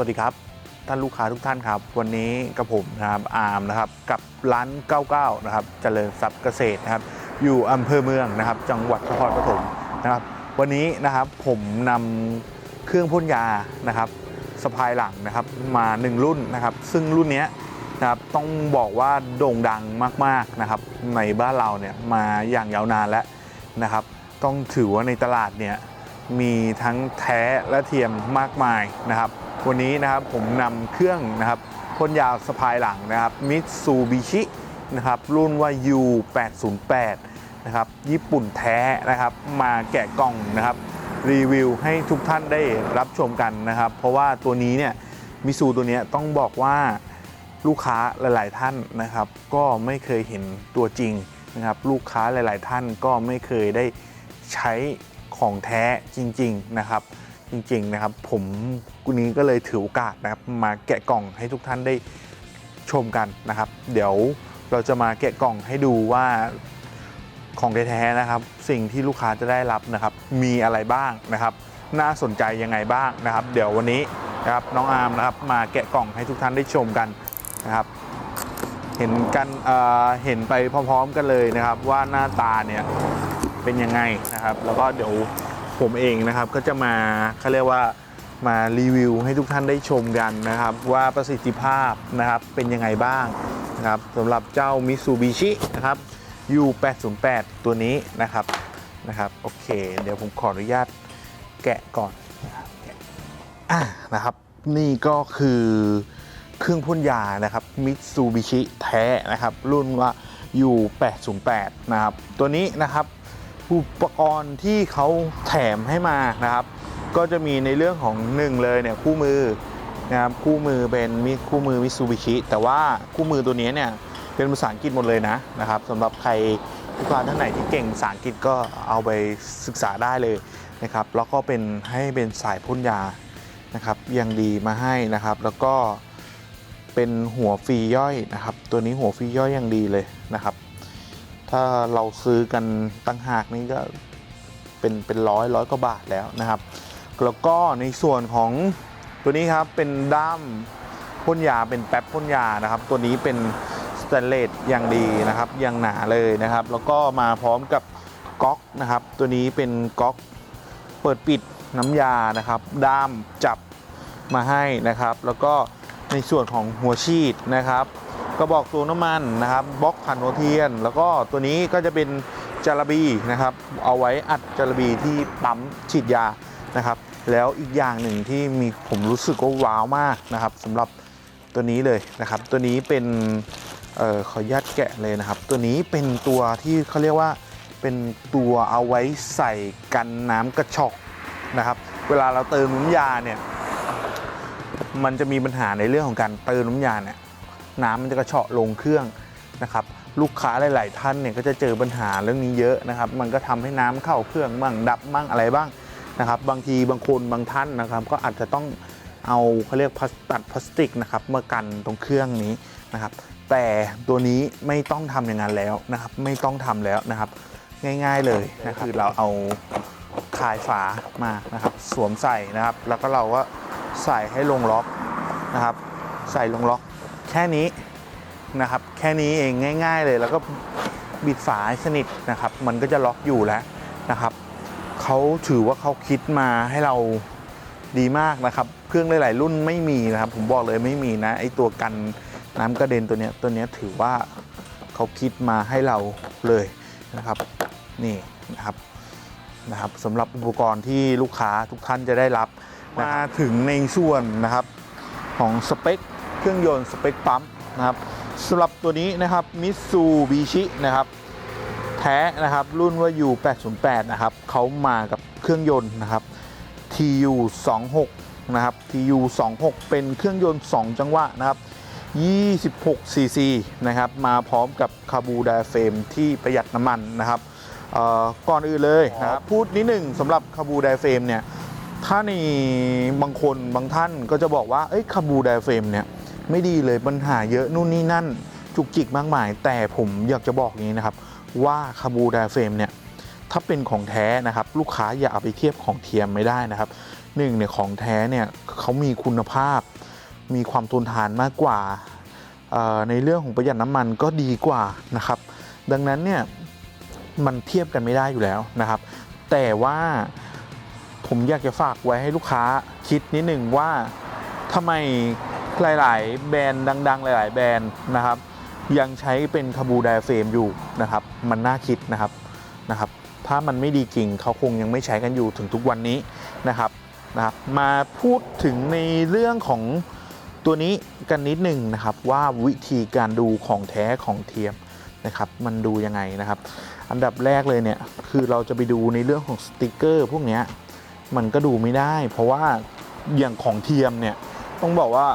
สวัสดีครับ ท่านลูกค้าทุกท่านครับ วันนี้กับผมนะครับอาร์มนะครับกับร้าน 99 นะครับเจริญทรัพย์เกษตรนะครับ อยู่อำเภอเมืองนะครับ จังหวัดนครปฐมนะครับ วันนี้นะครับผมนำเครื่องพ่นยานะครับสะพายหลังนะครับมา 1 รุ่นนะครับ ซึ่งรุ่นนี้นะครับต้องบอกว่าโด่งดังมากๆนะครับ ในบ้านเราเนี่ยมาอย่างยาวนานแล้วนะครับ ต้องถือว่าในตลาดเนี่ยมีทั้งแท้และเทียมมากมายนะครับ วันนี้นะครับผมนำเครื่องนะครับพ่นยาวสะพายหลังนะครับมิตซูบิชินะครับรุ่นว่า U808 นะครับญี่ปุ่นแท้นะครับมาแกะกล่องนะครับรีวิวให้ทุกท่านได้รับชมกันนะครับ เพราะว่าตัวนี้เนี่ยมิซูตัวเนี้ยต้องบอกว่าลูกค้าหลาย ๆ ท่านนะครับ ก็ไม่เคยเห็นตัวจริงนะครับ ลูกค้าหลาย ๆ ท่านก็ไม่เคยได้ใช้ของแท้จริง ๆ นะครับ จริงๆนะครับ ผมกุนี้ก็เลยถือโอกาสนะครับมาแกะกล่องให้ทุกท่านได้ชมกันนะครับ เดี๋ยวเราจะมาแกะกล่องให้ดูว่าของแท้ๆนะครับ สิ่งที่ลูกค้าจะได้รับนะครับ มีอะไรบ้างนะครับ น่าสนใจยังไงบ้างนะครับ เดี๋ยววันนี้นะครับน้องอาร์มนะครับ มาแกะกล่องให้ทุกท่านได้ชมกันนะครับ เห็นกันเออเห็นไปพร้อม ๆ กันเลยนะครับ ว่าหน้าตาเนี่ยเป็นยังไงนะครับ แล้วก็เดี๋ยว ผมเองนะครับก็จะมาเขาเรียกว่ามารีวิวให้ทุกท่านได้ชมกันนะครับ ว่าประสิทธิภาพนะครับเป็นยังไงบ้างนะครับสำหรับเจ้า Mitsubishi นะครับ U808 ตัวนี้นะครับนะครับโอเค เดี๋ยวผมขออนุญาตแกะก่อนนะครับอะนะครับ นี่ก็คือเครื่องพ่นยานะครับ Mitsubishi แท้นะครับ รุ่นว่า U808 นะครับ ตัวนี้นะครับ อุปกรณ์ที่เขาแถมให้มานะครับ ก็จะมีในเรื่องของหนึ่งเลยเนี่ยคู่มือนะครับคู่มือเป็นมิคู่มือมิซูบิชิแต่ว่าคู่มือตัวนี้เนี่ยเป็นภาษาอังกฤษหมดเลยนะนะครับสำหรับใครลูกค้าท่านไหนที่เก่งภาษาอังกฤษก็เอาไปศึกษาได้เลยนะครับแล้วก็เป็นให้เป็นสายพ่นยานะครับยังดีมาให้นะครับ แล้วก็เป็นหัวฟรีย่อยนะครับ ตัวนี้หัวฟรีย่อยยังดีเลยนะครับ ถ้าเราซื้อกันตั้งหากนี่ก็เป็นเป็นร้อยร้อยกว่าบาทแล้วนะครับ แล้วก็ในส่วนของตัวนี้ครับเป็นด้ามพ่นยาเป็นแป๊บพ่นยานะครับ ตัวนี้เป็นสแตนเลสอย่างดีนะครับอย่างหนาเลยนะครับ แล้วก็มาพร้อมกับก๊อกนะครับ ตัวนี้เป็นก๊อกเปิดปิดน้ำยานะครับ ด้ามจับมาให้นะครับ แล้วก็ในส่วนของหัวฉีดนะครับ กระบอกตัวน้ำมันนะครับบล็อกผ่านหัวเทียน แล้วก็ตัวนี้ก็จะเป็นจารบีนะครับ เอาไว้อัดจารบีที่ปั๊มฉีดยานะครับ แล้วอีกอย่างหนึ่งที่มีผมรู้สึกว่าว้าวมากนะครับสำหรับตัวนี้เลยนะครับ ตัวนี้เป็นออขออนุญาตแกะเลยนะครับ ตัวนี้เป็นตัวที่เขาเรียกว่าเป็นตัวเอาไว้ใส่กันน้ำกระชอกนะครับ เวลาเราเติมน้ำยาเนี่ยมันจะมีปัญหาในเรื่องของการเติมน้ำยาเนี่ย น้ำมันจะกระเฉาะลงเครื่องนะครับลูกค้าหลาย ๆ ท่านเนี่ยก็จะเจอปัญหาเรื่องนี้เยอะนะครับ มันก็ทำให้น้ำเข้าเครื่องบ้างดับบ้างอะไรบ้างนะครับ บางทีบางคนบางท่านนะครับ ก็อาจจะต้องเอาเขาเรียกพลาสตัดพลาสติกนะครับมากันตรงเครื่องนี้นะครับ แต่ตัวนี้ไม่ต้องทำอย่างนั้นแล้วนะครับ ไม่ต้องทำแล้วนะครับ ง่าย ๆ เลยนะครับคือเราเอาคายฝามานะครับ สวมใส่นะครับ แล้วก็เราก็ใส่ให้ลงล็อกนะครับ ใส่ลงล็อก แค่นี้นะครับ แค่นี้เองง่าย ๆ เลยแล้วก็บิดฝาสนิทนะครับ มันก็จะล็อกอยู่แล้วนะครับเขาถือว่าเขาคิดมาให้เราดีมากนะครับ เครื่องหลาย ๆ รุ่นไม่มีนะครับ ผมบอกเลยไม่มีนะไอตัวกันน้ำกระเด็นตัวเนี้ยตัวเนี้ยถือว่าเขาคิดมาให้เราเลยนะครับ นี่นะครับนะครับสำหรับอุปกรณ์ที่ลูกค้าทุกท่านจะได้รับมาถึงในส่วนนะครับของสเปค เครื่องยนต์สเปคปั๊มนะครับสำหรับตัวนี้นะครับมิซูบิชินะครับแท้นะครับรุ่นว่า U808 นะครับเขามากับเครื่องยนต์นะครับ TU 26นะครับ TU 26เป็นเครื่องยนต์ 2 จังหวะนะครับ26 cc นะครับมาพร้อมกับคาบูไดอะเฟรมที่ประหยัดน้ำมันนะครับเอ่อก่อนอื่นเลยนะครับพูดนิดหนึ่งสำหรับคาบูไดอะเฟรมเนี่ยถ้าในบางคนบางท่านก็จะบอกว่าเอ้ยคาบูไดอะเฟรมเนี่ย ไม่ดีเลยปัญหาเยอะนู่นนี่นั่น จุกจิกมากมาย แต่ผมอยากจะบอกอย่างนี้นะครับ ว่าคาบูไดอะเฟรมเนี่ยถ้าเป็นของแท้นะครับ ลูกค้าอย่าเอาไปเทียบของเทียมไม่ได้นะครับหนึ่งเนี่ยของแท้เนี่ยเขามีคุณภาพ มีความทนทานมากกว่าในเรื่องของประหยัดน้ำมันก็ดีกว่านะครับ ดังนั้นเนี่ยมันเทียบกันไม่ได้อยู่แล้วนะครับ แต่ว่าผมอยากจะฝากไว้ให้ลูกค้าคิดนิดหนึ่งว่าทำไม หลาย ๆ แบรนด์ดัง ๆ หลาย ๆ แบรนด์นะครับ ยังใช้เป็นคาบูไดเฟรมอยู่นะครับ มันน่าคิดนะครับนะครับ ถ้ามันไม่ดีจริงเขาคงยังไม่ใช้กันอยู่ถึงทุกวันนี้นะครับนะครับ มาพูดถึงในเรื่องของตัวนี้กันนิดหนึ่งนะครับว่าวิธีการดูของแท้ของเทียมนะครับ มันดูยังไงนะครับ อันดับแรกเลยเนี่ยคือเราจะไปดูในเรื่องของสติกเกอร์พวกนี้มันก็ดูไม่ได้ เพราะว่าอย่างของเทียมเนี่ย ต้องบอกว่า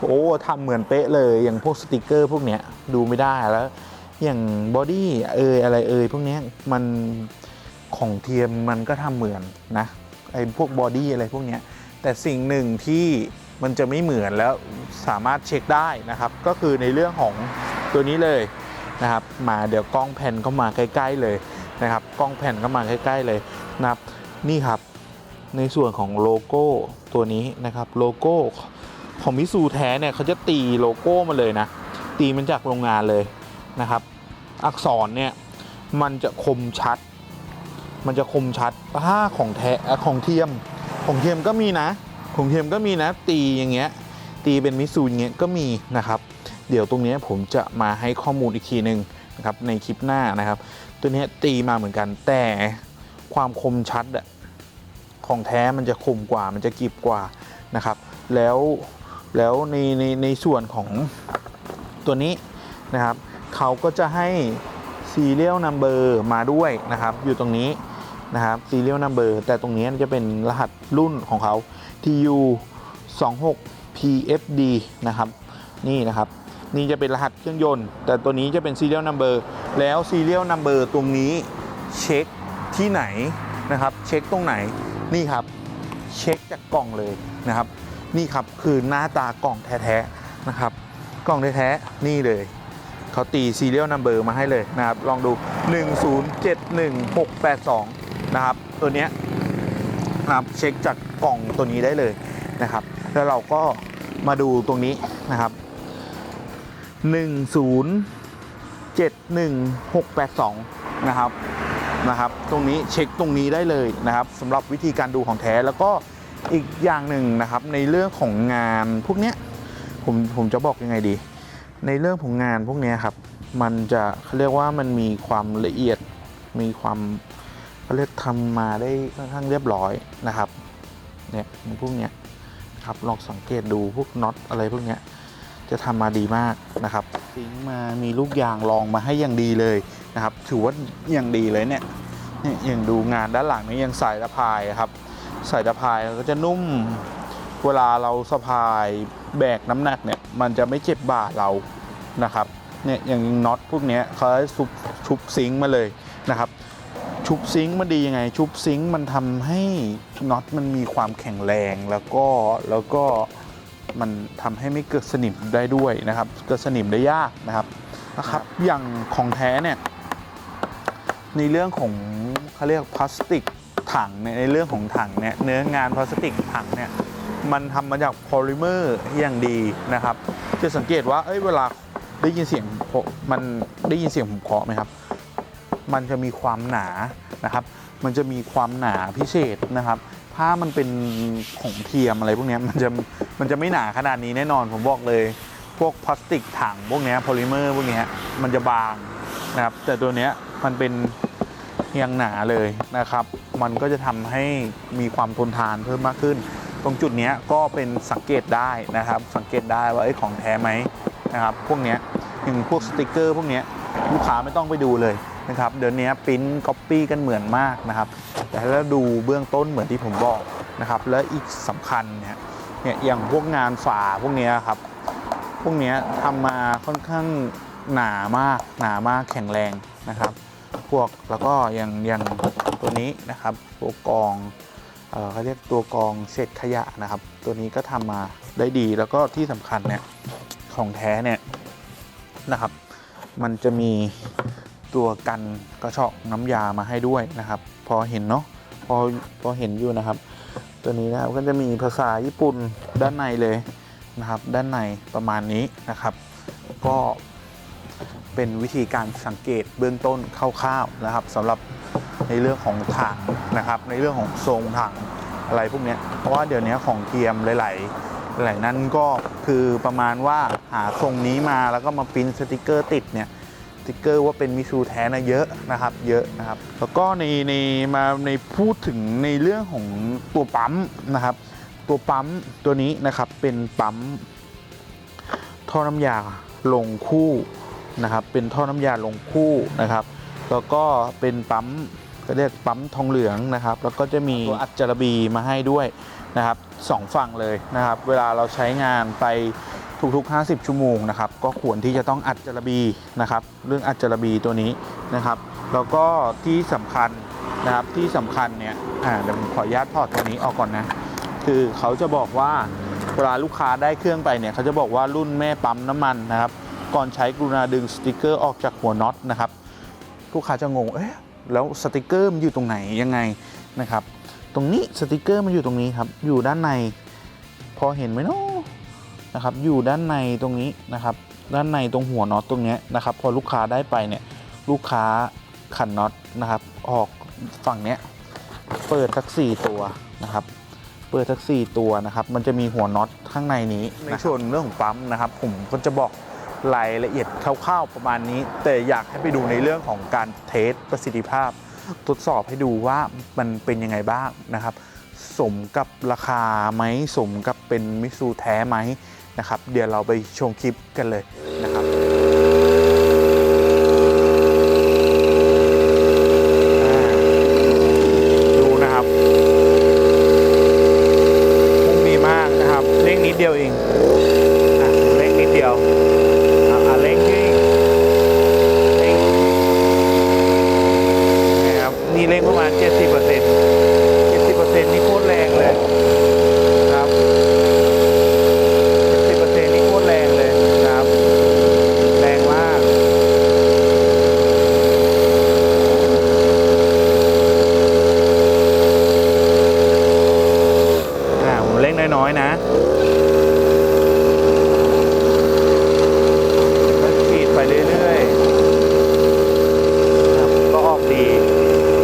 โอ้ทำเหมือนเป๊ะเลย อย่างพวกสติกเกอร์พวกเนี้ยดูไม่ได้แล้ว อย่างบอดี้เอยอะไรเอยพวกเนี้ยมันของเทียมมันก็ทำเหมือนนะไอ้พวกบอดี้อะไรพวกเนี้ยแต่สิ่งหนึ่งที่มันจะไม่เหมือนแล้วสามารถเช็คได้นะครับ ก็คือในเรื่องของตัวนี้เลยนะครับ มาเดี๋ยวกล้องแผ่นเข้ามาใกล้ ๆเลยนะครับ กล้องแผ่นเข้ามาใกล้ ๆเลยนะครับ นี่ครับ ในส่วนของโลโก้ตัวนี้นะครับโลโก้ของมิสูแท้เนี่ยเขาจะตีโลโก้มาเลยนะ ตีมันจากโรงงานเลยนะครับ อักษรเนี่ยมันจะคมชัด มันจะคมชัดถ้าของแท้ของเทียมของเทียมก็มีนะ ของเทียมก็มีนะ ตีอย่างเงี้ยตีเป็นมิสูอย่างเงี้ยก็มีนะครับ เดี๋ยวตรงนี้ผมจะมาให้ข้อมูลอีกทีหนึ่งนะครับในคลิปหน้านะครับ ตัวนี้ตีมาเหมือนกันแต่ความคมชัดอะ ของแท้มันจะคมกว่า มันจะกริบกว่านะครับ แล้วแล้วในในในส่วนของตัวนี้นะครับเขาก็จะให้ serial number มาด้วยนะครับ อยู่ตรงนี้นะครับ serial number แต่ตรงนี้จะเป็นรหัสรุ่นของเขา TU 26 PFD นะครับ นี่นะครับ นี่จะเป็นรหัสเครื่องยนต์ แต่ตัวนี้จะเป็น serial number แล้ว serial number ตรงนี้เช็คที่ไหนนะครับ เช็คตรงไหน นี่ครับเช็คจากกล่องเลยนะครับ นี่ครับคือหน้าตากล่องแท้ๆนะครับ กล่องแท้ๆนี่เลยเขาตี serial number มาให้เลยนะครับ ลองดู 1071682 นะครับ ตัวเนี้ยนะครับเช็คจากกล่องตัวนี้ได้เลยนะครับ แล้วเราก็มาดูตรงนี้นะครับ 1071682 นะครับ นะครับ ตรงนี้เช็คตรงนี้ได้เลยนะครับสำหรับวิธีการดูของแท้แล้วก็อีกอย่างหนึ่งนะครับในเรื่องของงานพวกเนี้ยผมผมจะบอกยังไงดี ในเรื่องของงานพวกเนี้ยครับ มันจะเขาเรียกว่ามันมีความละเอียดมีความเขาเรียกทำมาได้ค่อนข้างเรียบร้อยนะครับเนี่ยพวกเนี้ยครับลองสังเกตดูพวกน็อตอะไรพวกเนี้ยจะทำมาดีมากนะครับซิงมามีลูกยางรองมาให้อย่างดีเลย นะครับ ถือว่าอย่างดีเลยเนี่ยเนี่ยอย่างดูงานด้านหลังนี่ยังสายสะพายครับสายสะพายก็จะนุ่มเวลาเราสะพายแบกน้ำหนักเนี่ยมันจะไม่เจ็บบ่าเรานะครับเนี่ยอย่างน็อตพวกเนี้ยเขาให้ชุบชุบซิงค์มาเลยนะครับ ชุบซิงค์มันดียังไง ชุบซิงค์มันทำให้น็อตมันมีความแข็งแรงแล้วก็แล้วก็มันทำให้ไม่เกิดสนิมได้ด้วยนะครับ เกิดสนิมได้ยากนะครับนะครับอย่างของแท้เนี่ย ในเรื่องของเขาเรียกพลาสติกถังเนี่ยในเรื่องของถังเนี่ยเนื้องานพลาสติกถังเนี่ยมันทำมาจากโพลิเมอร์อย่างดีนะครับ จะสังเกตว่าเอ้ยเวลาได้ยินเสียงมันได้ยินเสียงผมเคาะไหมครับ มันจะมีความหนานะครับ มันจะมีความหนาพิเศษนะครับ ถ้ามันเป็นของเทียมอะไรพวกนี้มันจะมันจะไม่หนาขนาดนี้แน่นอนผมบอกเลย พวกพลาสติกถังพวกนี้โพลิเมอร์พวกนี้มันจะบางนะครับแต่ตัวเนี้ย มันเป็นยังหนาเลยนะครับ มันก็จะทำให้มีความทนทานเพิ่มมากขึ้น ตรงจุดนี้ก็เป็นสังเกตได้นะครับ สังเกตได้ว่าไอ้ของแท้ไหมนะครับ พวกนี้อย่างพวกสติกเกอร์ พวกนี้ลูกค้าไม่ต้องไปดูเลยนะครับ เดี๋ยวนี้ปริ้นก๊อปปี้กันเหมือนมากนะครับ แต่ถ้าดูเบื้องต้นเหมือนที่ผมบอกนะครับ และอีกสำคัญเนี่ยเนี่ยอย่างพวกงานฝาพวกนี้ครับ พวกนี้ยทำมาค่อนข้างหนามากหนามากแข็งแรงนะครับ พวกแล้วก็อย่างอย่างตัวนี้นะครับ ตัวกองเอเขาเรียกตัวกองเศษขยะนะครับ ตัวนี้ก็ทำมาได้ดีแล้วก็ที่สำคัญเนี่ยของแท้เนี่ยนะครับ มันจะมีตัวกันกระชอกน้ำยามาให้ด้วยนะครับ พอเห็นเนาะพอพอเห็นอยู่นะครับ ตัวนี้นะครับก็จะมีภาษาญี่ปุ่นด้านในเลยนะครับ ด้านในประมาณนี้นะครับ ก็ เป็นวิธีการสังเกตเบื้องต้นคร่าวๆนะครับสำหรับในเรื่องของถังนะครับ ในเรื่องของทรงถังอะไรพวกนี้เพราะว่าเดี๋ยวนี้ของเทียมหลายๆหลายนั้นก็คือประมาณว่าหาทรงนี้มาแล้วก็มาปิ้นสติกเกอร์ติดเนี่ยสติกเกอร์ว่าเป็นมิซูแท้นะเยอะนะครับ เยอะนะครับ แล้วก็ในในมาในพูดถึงในเรื่องของตัวปั๊มนะครับ ตัวปั๊มตัวนี้นะครับเป็นปั๊มท่อน้ำยาลงคู่ นะครับ เป็นท่อน้ำยาลงคู่นะครับ แล้วก็เป็นปั๊มก็เรียกปั๊มทองเหลืองนะครับ แล้วก็จะมีตัวอัดจารบีมาให้ด้วยนะครับสองฝั่งเลยนะครับ เวลาเราใช้งานไปทุกๆ 50 ชั่วโมงนะครับ ก็ควรที่จะต้องอัดจารบีนะครับ เรื่องอัดจารบีตัวนี้นะครับ แล้วก็ที่สำคัญนะครับที่สำคัญเนี่ยอ่าเดี๋ยวผมขออนุญาตถอดตัวนี้ออกก่อนนะ คือเขาจะบอกว่าเวลาลูกค้าได้เครื่องไปเนี่ยเขาจะบอกว่ารุ่นแม่ปั๊มน้ำมันนะครับ ก่อนใช้กรุณาดึงสติกเกอร์ออกจากหัวน็อตนะครับลูกค้าจะงงเอ๊ะแล้วสติกเกอร์มันอยู่ตรงไหนยังไงนะครับ ตรงนี้สติกเกอร์มันอยู่ตรงนี้ครับ อยู่ด้านใน พอเห็นไหมเนาะนะครับ อยู่ด้านในตรงนี้นะครับ ด้านในตรงหัวน็อตตรงเนี้ยนะครับ พอลูกค้าได้ไปเนี่ยลูกค้าขันน็อตนะครับ ออกฝั่งเนี้ยเปิดสักสี่ตัวนะครับ เปิดสักสี่ตัวนะครับ มันจะมีหัวน็อตข้างในนี้ในส่วนเรื่องของปั๊มนะครับ ผมก็จะบอก รายละเอียดคร่าวๆประมาณนี้ แต่อยากให้ไปดูในเรื่องของการเทสประสิทธิภาพ ทดสอบให้ดูว่ามันเป็นยังไงบ้างนะครับ สมกับราคาไหมสมกับเป็นมิสูแท้ไหมนะครับ เดี๋ยวเราไปชมคลิปกันเลยนะครับอ่าดูนะครับพุ่งดีมากนะครับเร่งนิดเดียวเองอะเร่งนิดเดียวอะอะเร่งที่เร่งนะครับนี่เร่งประมาณ 70% 70%นี่โคตรแรงเลยครับ 70%นี่โคตรแรงเลยครับ แรงมาก อ่าผมเร่งน้อยๆนะแล้วขีดไปเรื่อยๆครับก็ออกดี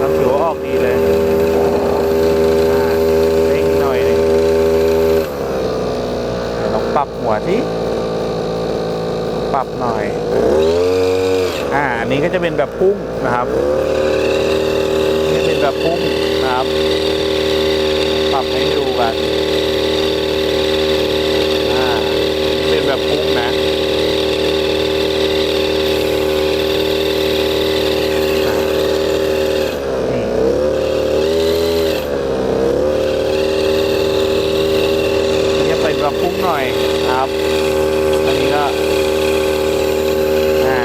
ครับถือว่าออกดีเลย อ่าเร่งหน่อยหนึงเดี๋ยวลองปรับหัวที่ปรับหน่อย อ่า อันนี้ก็จะ เป็นแบบพุ่งนะครับนี่เป็นแบบพุ่งนะครับ ปรับให้ดูกัน อ่า เป็นแบบพุ่งนะอ่านี่ นี่จะเป็นแบบพุ่งหน่อยครับ อันนี้ก็ อ่า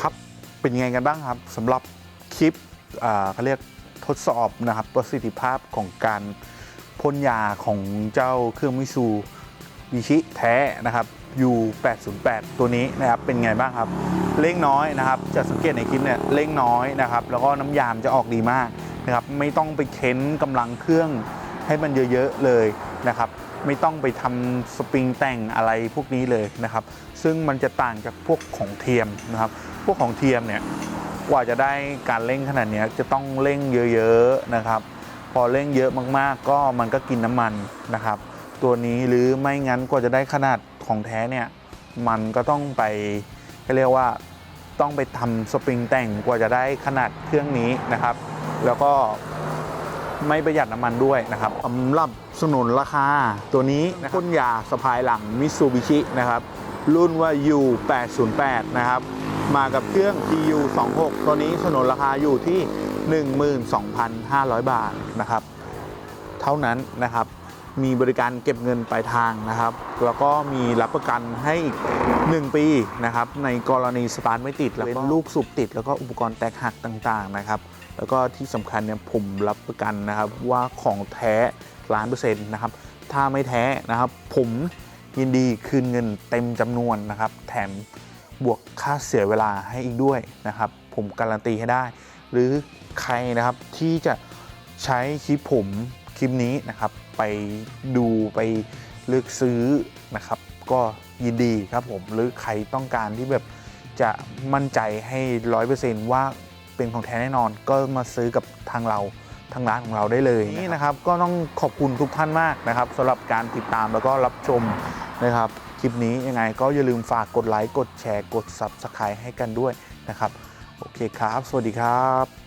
ครับ เป็นยังไงกัน บ้างครับสำหรับคลิปเขาเรียกทดสอบนะครับประสิทธิภาพของการพ่นยาของเจ้าเครื่องมิซูบิชิแท้นะครับ U808 ตัวนี้นะครับเป็นไงบ้างครับเร่งน้อยนะครับ จะสังเกตในคลิปเนี่ยเร่งน้อยนะครับ แล้วก็น้ำยามจะออกดีมากนะครับ ไม่ต้องไปเค้นกำลังเครื่องให้มันเยอะๆเลยนะครับ ไม่ต้องไปทำสปริงแต่งอะไรพวกนี้เลยนะครับ ซึ่งมันจะต่างจากพวกของเทียมนะครับ พวกของเทียมเนี่ยกว่าจะได้การเร่งขนาดนี้จะต้องเร่งเยอะๆนะครับ พอเร่งเยอะมากๆ ก็มันก็กินน้ำมันนะครับ ตัวนี้หรือไม่งั้นกว่าจะได้ขนาดของแท้เนี่ยมันก็ต้องไปก็เรียกว่าต้องไปทำสปริงแต่งกว่าจะได้ขนาดเครื่องนี้นะครับ แล้วก็ ไม่ประหยัดน้ำมันด้วยนะครับสำหรับสนุนราคาตัวนี้นะพ่นยาสะพายหลังมิซูบิชินะครับรุ่นว่า U808 นะครับมากับเครื่อง TU26 ตัวนี้สนุนราคาอยู่ที่ 12,500 บาทนะครับ เท่านั้นนะครับ มีบริการเก็บเงินปลายทางนะครับ แล้วก็มีรับประกันให้อีก 1 ปีนะครับ ในกรณีสตาร์ทไม่ติด แล้วก็ลูกสูบติด แล้วก็อุปกรณ์แตกหักต่างๆนะครับ แล้วก็ที่สำคัญเนี่ยผมรับประกันนะครับว่าของแท้ล้านเปอร์เซ็นต์นะครับ ถ้าไม่แท้นะครับ ผมยินดีคืนเงินเต็มจำนวนนะครับ แถมบวกค่าเสียเวลาให้อีกด้วยนะครับ ผมการันตีให้ได้ หรือใครนะครับที่จะใช้คลิปผมคลิปนี้นะครับ ไปดูไปเลือกซื้อนะครับ ก็ยินดีครับผมหรือใครต้องการที่แบบจะมั่นใจให้ร้อยเปอร์เซนต์ว่าเป็นของแท้แน่นอน ก็มาซื้อกับทางเราทางร้านของเราได้เลยนี่นะครับก็ต้องขอบคุณทุกท่านมากนะครับสำหรับการติดตามแล้วก็รับชมนะครับ คลิปนี้ยังไงก็อย่าลืมฝากกดไลค์กดแชร์กด Subscribe ให้กันด้วยนะครับ โอเคครับ สวัสดีครับ